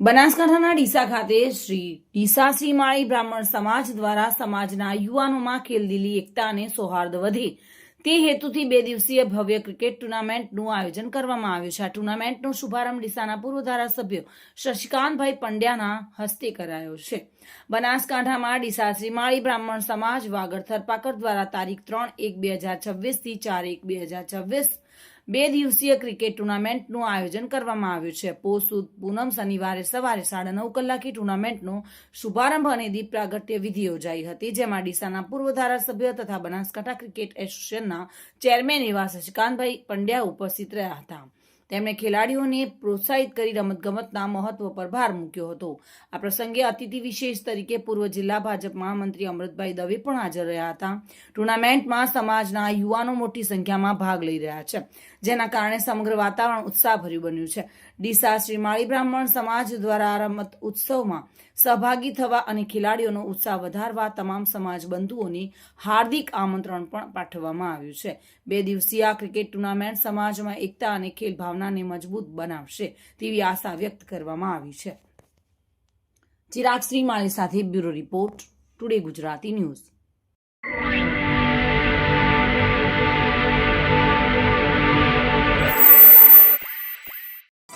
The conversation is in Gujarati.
બનાસકાંઠાના ડીસા ખાતે શ્રી ડીસા શ્રી માળી બ્રાહ્મણ સમાજ દ્વારા સમાજના યુવાનોમાં ખેલદિલી, એકતા અને સૌહાર્દ વધે. તે હેતુથી બે દિવસીય ભવ્ય ક્રિકેટ ટુર્નામેન્ટનું આયોજન કરવામાં આવ્યું છે. આ ટુર્નામેન્ટનો શુભારંભ ડીસાના પૂર્વ ધારાસભ્ય શશિકાંતભાઈ પંડ્યાના હસ્તે કરાયો છે. બનાસકાંઠામાં ડીસા શ્રી માળી બ્રાહ્મણ સમાજ વાગડ થરપાકર દ્વારા તારીખ ત્રણ એક બે હજાર છવ્વીસથી ચાર એક બે હજાર છવ્વીસ બે દિવસીય ક્રિકેટ ટુર્નામેન્ટનું આયોજન કરવામાં આવ્યું છે. પોષ પૂનમ શનિવારે સવારે સાડા નવ કલાકે ટુર્નામેન્ટનો શુભારંભ અને દીપ પ્રાગટ્ય વિધિ યોજાઈ હતી, જેમાં ડીસાના પૂર્વ ધારાસભ્ય તથા બનાસકાંઠા ક્રિકેટ એસોસિએશનના ચેરમેન એવા શશિકાંતભાઈ પંડ્યા ઉપસ્થિત રહ્યા હતા. તેમણે ખેલાડીઓને પ્રોત્સાહિત કરી રમતગમતના મહત્વ પર ભાર મૂક્યો હતો. આ પ્રસંગે અતિથિ વિશેષ તરીકે પૂર્વ જિલ્લા ભાજપ મહામંત્રી અમૃતભાઈ દવે પણ હાજર રહ્યા હતા. ટુર્નામેન્ટમાં સમાજના યુવાનો મોટી સંખ્યામાં ભાગ લઈ રહ્યા છે, જેના કારણે સમગ્ર વાતાવરણ ઉત્સાહભર્યું બન્યું છે. ડીસા શ્રી માળી બ્રાહ્મણ સમાજ દ્વારા રમત ઉત્સવમાં સહભાગી થવા અને ખેલાડીઓનો ઉત્સાહ વધારવા તમામ સમાજ બંધુઓને હાર્દિક આમંત્રણ પણ પાઠવવામાં આવ્યું છે. બે દિવસીય આ ક્રિકેટ ટુર્નામેન્ટ સમાજમાં એકતા અને ખેલ ભાવનાને મજબૂત બનાવશે તેવી આશા વ્યક્ત કરવામાં આવી છે. ચિરાગ શ્રીમાળી સાથે bureau report, today Gujarati news.